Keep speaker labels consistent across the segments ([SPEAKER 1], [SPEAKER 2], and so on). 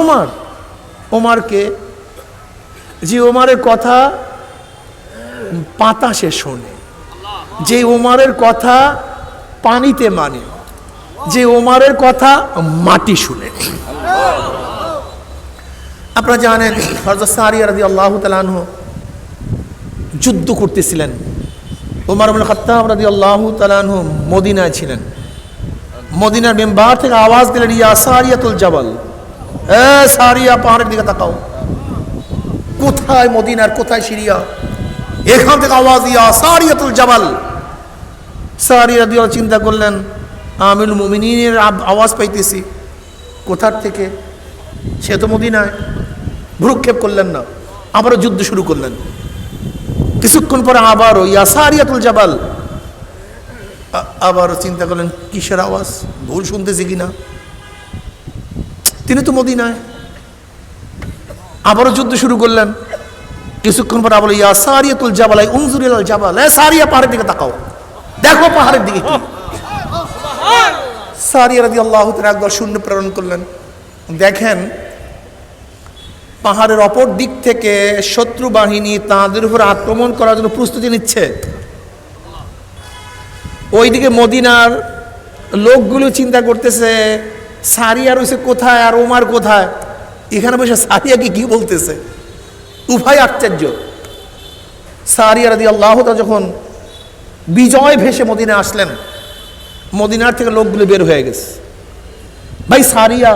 [SPEAKER 1] ওমার। ওমারকে, যে ওমারের কথা বাতাসে শোনে, যে ওমারের কথা পানিতে মানে যে ওমারের কথা মাটি শুনে। আপনারা জানেন হরজত আল্লাহ তালাহ যুদ্ধ করতেছিলেন। ওমার খত্তাব আল্লাহ তালাহ মদিনায় ছিলেন। মদিনার মেম্বার থেকে আওয়াজ দিলেন, ইয়া সারিয়াতুল জাবাল। এ, সারিয়া পাহাড়ের দিকে তাকাও। কোথায় মদিনার কোথায় সিরিয়া? এখান থেকে আওয়াজ ইয়া সারিয়াতুল জাবাল। সারিয়া দিয়ে চিন্তা করলেন আমিল মুমিনের আওয়াজ পাইতেছি। কোথার থেকে? সে তো মদিনায়। ভ্রুক্ষেপ করলেন না আবারও যুদ্ধ শুরু করলেন। কিছুক্ষণ পরে আবারও ইয়া সারিয়াতুল জাবাল। আবারও চিন্তা করলেন, কিসের আওয়াজ? ভুল শুনতেছি কিনা? তিনি তো মদিনায়। আবারও যুদ্ধ শুরু করলেন। কিছুক্ষণ পর আবার ইয়া সারিয়াতুল জাবাল আই উনজুরিল জাবাল সারিয়া পাহাড়ের দিকে তাকাও। দেখো পাহাড়ের দিকে সারিয়া রাদি আল্লাহ একদল শূন্য প্রেরণ করলেন। দেখেন, পাহাড়ের অপর দিক থেকে শত্রু বাহিনী তাঁদের উপর আক্রমণ করার জন্য প্রস্তুতি নিচ্ছে। ওইদিকে মদিনার লোকগুলো চিন্তা করতেছে সারিয়া রয়েছে কোথায় আর ওমার কোথায়? এখানে বসে সারিয়াকে কি বলতেছে? উভয় আশ্চর্য। সারিয়া রাদি আল্লাহ যখন বিজয় ভেসে মদিনায় আসলেন, মদিনার থেকে লোকগুলো বের হয়ে গেছে। ভাই সারিয়া,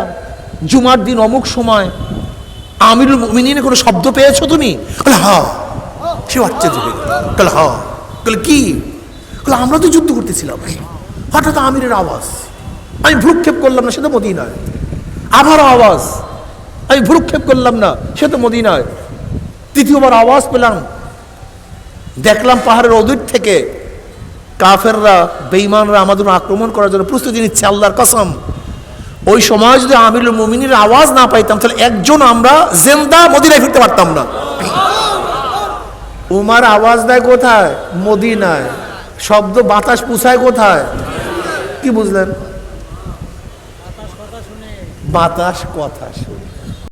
[SPEAKER 1] জুমার দিন অমুক সময় আমিরুল মিনিনে কোনো শব্দ পেয়েছ তুমি? হা সে আশ্চর্য হয়ে হা বলে কি? আমরা তো যুদ্ধ করতেছিলাম। হঠাৎ আমিরের আওয়াজ। আমি ভ্রুক্ষেপ করলাম না, সে তো মদিনায়। আবারও আওয়াজ, আমি ভ্রুক্ষেপ করলাম না, সে তো মদিনায়। তৃতীয়বার আওয়াজ পেলাম। দেখলাম পাহাড়ের অদূর থেকে কাফেররা, বেঈমানরা আমাদের আক্রমণ করার জন্য প্রস্তুতি নিচ্ছে, আল্লাহর কসম। ওই সময় যদি আমিরুল মুমিনের আওয়াজ না পাইতাম, তাহলে একজন আমরা জেন্দা মদিনায় ফিরতে পারতাম না। উমার আওয়াজ দেয় কোথায়? মদিনায়। শব্দ বাতাস পুষায় কোথায়? কি বুঝলেন? বাতাস কথা শুনে